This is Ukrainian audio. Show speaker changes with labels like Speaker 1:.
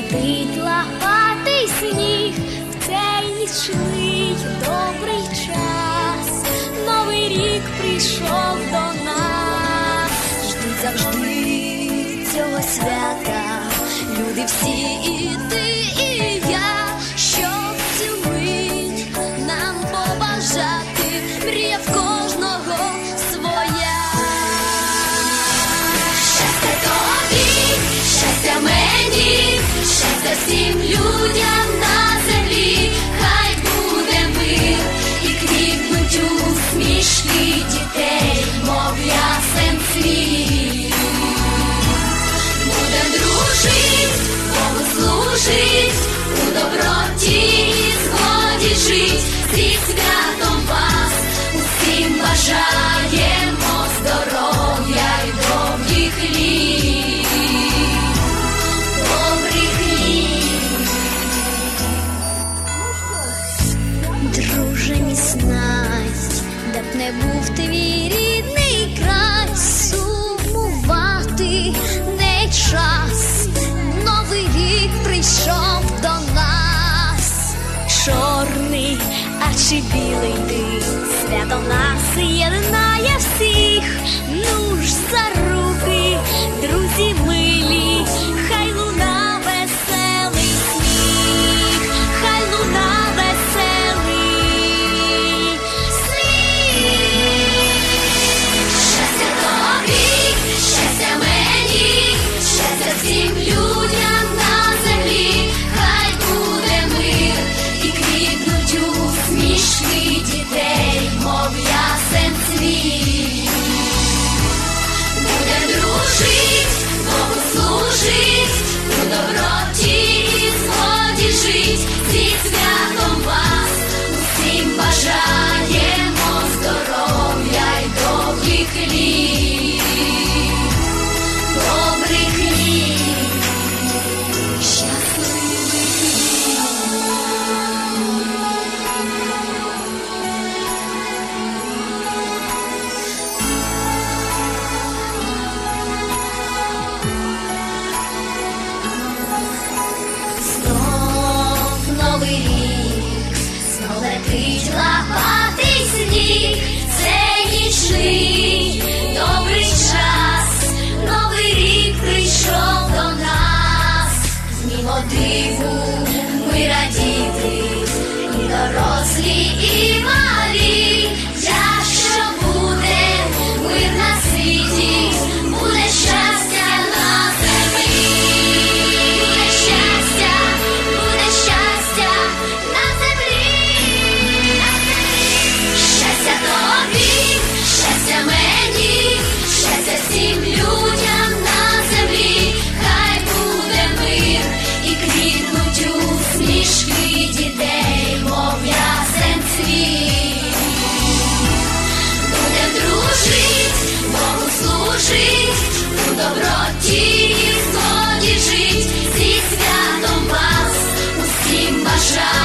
Speaker 1: летить лагатий сніг. В цей нічний добрий час, новий рік прийшов до нас, Жди завжди цього свята, люди всі і ти. Всім людям на землі, хай буде мир. І квітнуть усмішки дітей, мов ясен цвіт. Буде дружить, Богу служить, у доброті згоді жить, зі святом вас усім бажаємо не був твій рідний край, сумувати не час. Новий рік прийшов до нас, чорний, а чи білий ти, свято нас єднає всіх, ну ж за служить, летить лапатий сніг, це нічний добрий час, новий рік прийшов до нас, знімо диву. Добро і згоді жить, зі святом вас усім бажаю.